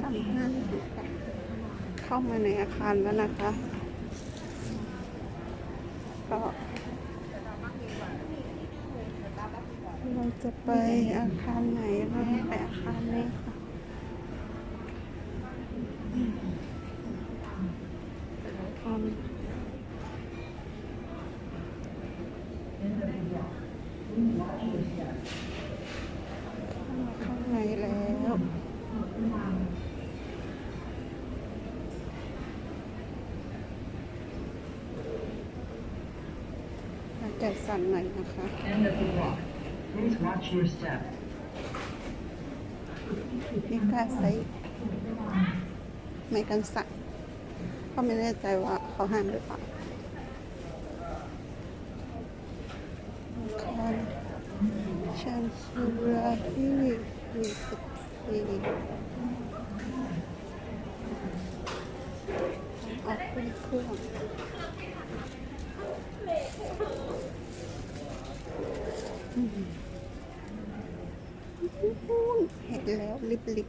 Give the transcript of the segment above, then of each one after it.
ทำให้เข้ามาในอาคารแล้วนะคะก็เราจะไปอาคารไหนเราไปอาคารนี้ค่ะอาคารเข้ามาข้างในแล้ว อา จจะสั่นหน่อยนะคะ End of the walk. Please watch your step. นี่กล้าใช้ไม่กันสั่นก็ไม่แน่ใจว่าเขาห้ามหรือเปล่าคอนชันซูราที่มีสิบสี่ออกเป็นเครื่องอืม เห็นแล้วลิบลิบ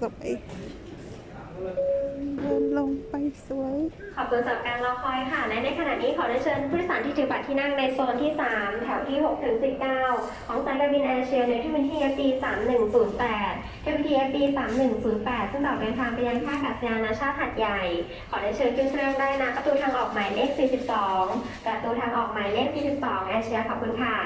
สวยเดินลงไปสวย ขอบคุณสำหรับการรอคอยค่ะ และในขณะนี้ขอได้เชิญผู้โดยสารที่ถือบัตรที่นั่งในโซนที่ 3 แถวที่ 6 ถึง 19 ของสายการบินแอร์เชียในที่บินที่ FD 3108 FD FD 3108 ซึ่งต่อเดินทางไปยังท่าอากาศยานนานาชาติหัดใหญ่ ขอได้เชิญขึ้นเครื่องได้นะประตูทางออกหมายเลข 42 หมายเลข 42 แอร์เชียขอบคุณค่ะ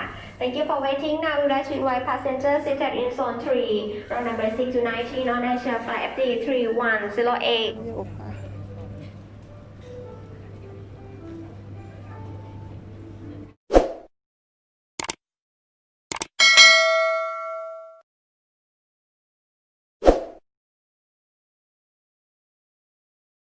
Thank you for waiting. Now we would like to invite passenger seated in zone 3, row number 6 to 19 on Asia flight FD 3108.